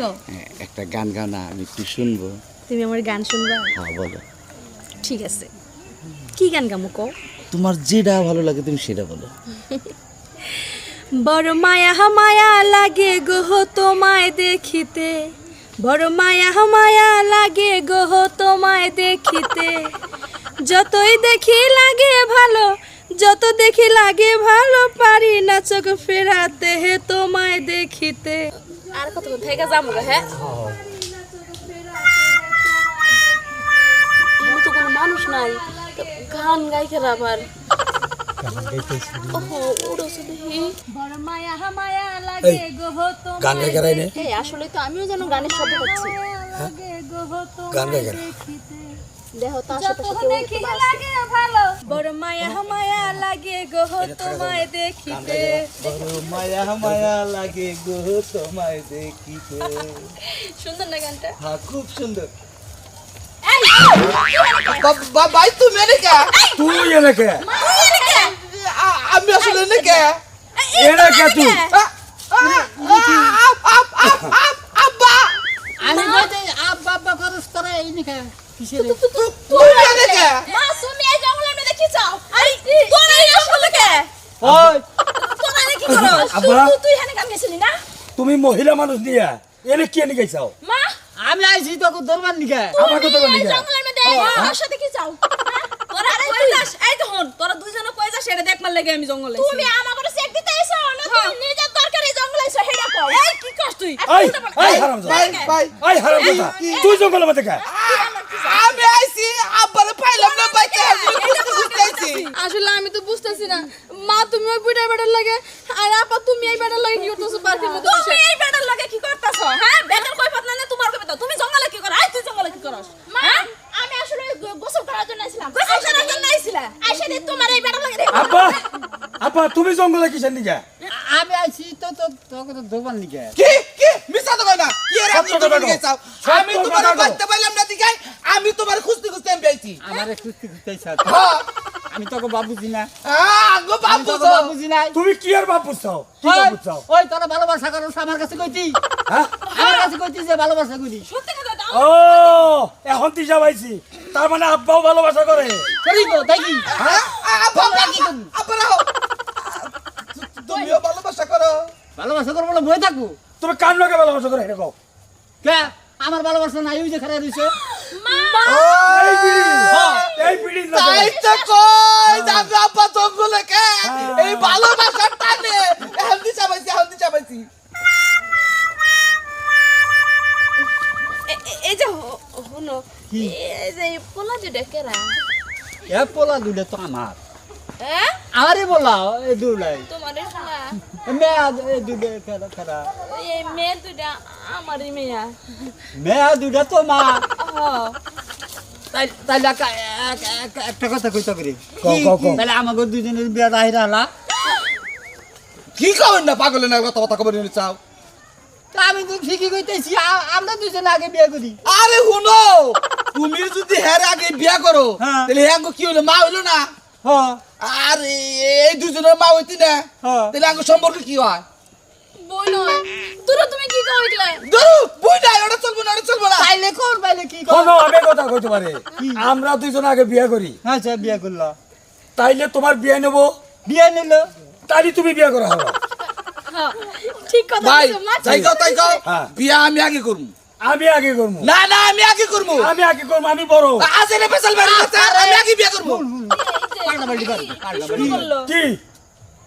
হ্যাঁ, একটা গান গাও না আমি একটু শুনব? তুমি আমার গান শুনবা? হ্যাঁ বলো। ঠিক আছে। কি গান গামো কও? তোমার যেটা ভালো লাগে তুমি সেটা বলো। বড় মায়া মায়া লাগে গহ তোমায় দেখিতে। বড় মায়া মায়া লাগে গহ তোমায় দেখিতে। যতই দেখি লাগে ভালো যত দেখি লাগে ভালো পারি না চোখ ফেরাতে হে তোমায় দেখিতে। আর কত থেকে যাব হ্যাঁ? এমনি তো কোনো মানুষ নাই গান গাই খেলা আবার দেখি আসলে তো আমিও যেন গানের শব্দ পাচ্ছি গান গাই। দেহ তো আশেপাশে কেউ। বড় মায়া মায়া লাগে গহ তোমায় দেখিতে মায়া মায়া লাগে গো তোমায় দেখিতে সুন্দর না গানটা হ্যাঁ খুব সুন্দর ভাই তুমি এনেকে তুই এনেকে আমি আসলে এনেকে এনেকে তুই আব্বা আমি আব্বা আব্বা খরচ করে এই নিখা কিসের মা তুমি এই জঙ্গলের মধ্যে কি চাও আরে তোরা এই জঙ্গলে কে ওই তোরা কি করো? তুই তুই কাম গেছিলি না? তুমি মহিলা মানুষ নিয়া এনে কে নিয়ে গেছাও? মা? আমি আইছি তোকে দরবার নিখা আমাকে এই নিয়ে জঙ্গলের মধ্যে আমার সাথে কি চাও? হ্যাঁ? তোরা কই যাস? এই তো হন তোরা দুইজনে কই যাস? এটা দেখবার লাগে আমি জঙ্গলে তুমি আমাকে চেক দিতে আইছো না তুমি নিজের দরকার এই জঙ্গলে আইছো হেডা কও। এই কি করছ তুই? এই এই হারাম ভাই ভাই। এই হারাম কথা তুই জঙ্গলের মধ্যে কা? আমি আইছি আব্বারে পাইলাম না ভাই বুঝতেছি। আসলে আমি তো বুঝতেছি না। মা তুমি ওই বুড়ার বেটার লাগে। আর আপা তুমি এই বেটার লাগে কি করতেছো? পার্কের মধ্যে তুমি এই বেটার লাগে কি করতেছো? হ্যাঁ? বেটার কই পাতনা না তোমার কই তুমি জঙ্গলে কি করো? আই তুই জঙ্গলে কি করস? হ্যাঁ? আমি আসলে গোসল করার জন্য আইছিলাম। গোসল করার জন্য আইছিলা? আইসা দিয়ে তোমার এই বেটার লাগে আব্বা আব্বা তুমি জঙ্গলে কিসের নিয়ে আমি আইছি তো তো তোকে তো দরবার নিখা কি? কি? মিছা তো কই না? কি এর সত্য তোমার কথা চাও আমি তোমার। বাচ্চা পাইলাম না দিগাই আমি তোমার খুঁজতে খুঁজতে আমি পেয়েছি। আমারে কুস্তি কুস্তি চাই হ্যাঁ। আমি তোকে বাবুজি না। গো বাবু তোকে বাবুজি নাই। তুমি কি আর বাপ বুঝছাও কি ওই, বাপ বুঝছাও ওই তোরা ভালোবাসা করছ আমার কাছে কইতি। হ্যাঁ? আমার কাছে কইতি যে ভালোবাসা করি সত্যি কথা দাও। ও এখন দিশা পাইছি। তার মানে আব্বাও ভালোবাসা করে। করি তো দেখি। হ্যাঁ? আব্বা কি করবি? আব্বা রাও তুমিও ভালোবাসা করো। ভালোবাসা বলে থাকব? তুমি কার লোকে ভালোবাসা করে? এটা কও। কে? আমার ভালোবাসা নাই ওই যে খারাপ তাই তো কই যাবে আব্বা জঙ্গলে কে এই ভালোবাসার টানে। পাইছি এখন দিশা পাইছি এই যে হলো এই যে পোলা যেটা কেরা এ পোলা দুলে তো আমার। আমারই বলা এই দুলাই তোমার শোনা মেয়া এই দুলে খেলা খেলা এই মেয়ে দুটা আমারই মেয়া। মেয়া দুটা তো মা হ্যাঁ তাই তাইলে একা- এক- এক- একটা কথা কইতে কও। তাহলে আমাকে দুজনের বিয়া রাহিরা হলা কি কবেন না পাগলে না কথা কথা কবেন চাও? তা আমি তো ঠিকই কইতেছি আমরা দুজনে আগে বিয়ে করি। আরে হুনো তুমি যদি হের আগে বিয়া করো হ্যাঁ। তাহলে হ্যাঁ কি হলো মা হইল না? হ্যাঁ আর এই দুজনের মা হইতি না হ্যাঁ। তাহলে আগে সম্পর্ক কি হয়? তুমি কি কইলে ধরো বুঝ ওটা চলবো না ওটা চলবো না। তাইলে কোন পাইলে কি কর? আমি কথা কইতে পারে। আমরা দুইজন আগে বিয়ে করি। আচ্ছা বিয়ে করল। তাইলে তোমার বিয়ে নেব? বিয়ে নিল। তাইলে তুমি বিয়ে করা হবে। হ্যাঁ ঠিক কথা ভাই তাই কও তাই কও। হ্যাঁ। বিয়া আমি আগে করব। আমি আগে করব। না না আমি আগে করব। আমি আগে করব আমি বড়। আজ এনে ফেসাল বাড়ি আমি আগে বিয়া করব। শুরু পাল্টি করল? কি?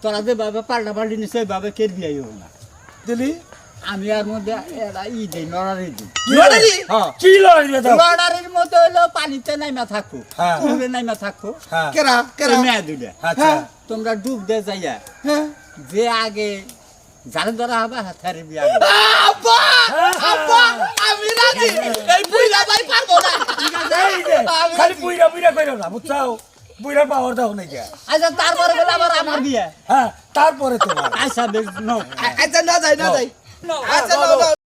তোরা যে বাবা পাল্টা পাল্টি নিছে বাবা কে বিয়ে হবে না? দিলি? আমি আর মধ্যে ই দেই নড়ারি দিই? হ্যাঁ। কি দাও লড়ারির মতো পানিতে নাইমা থাকো হ্যাঁ। পুকুরে নাইমা থাকো। হ্যাঁ। কেরা? কেরা? মেয়া দুইটা। আচ্ছা। তোমরা ডুব দে যাইয়া। হ্যাঁ। যে আগে যারে ধরা হবে হাতারে বিয়া। আব্বা! আব্বা! আমি রাজি। এই বুইরা ভাই পারব না। এই যে খালি বুইরা বুইরা কইরো না বুঝছাও? বুইরা পাওয়ার দাও নাকি আচ্ছা তারপরে আবার আমার বিয়ে। হ্যাঁ তারপরে তোমার। আচ্ছা বেশ নো। আচ্ছা না যাই না। যাই। No. আচ্ছা না বলো। না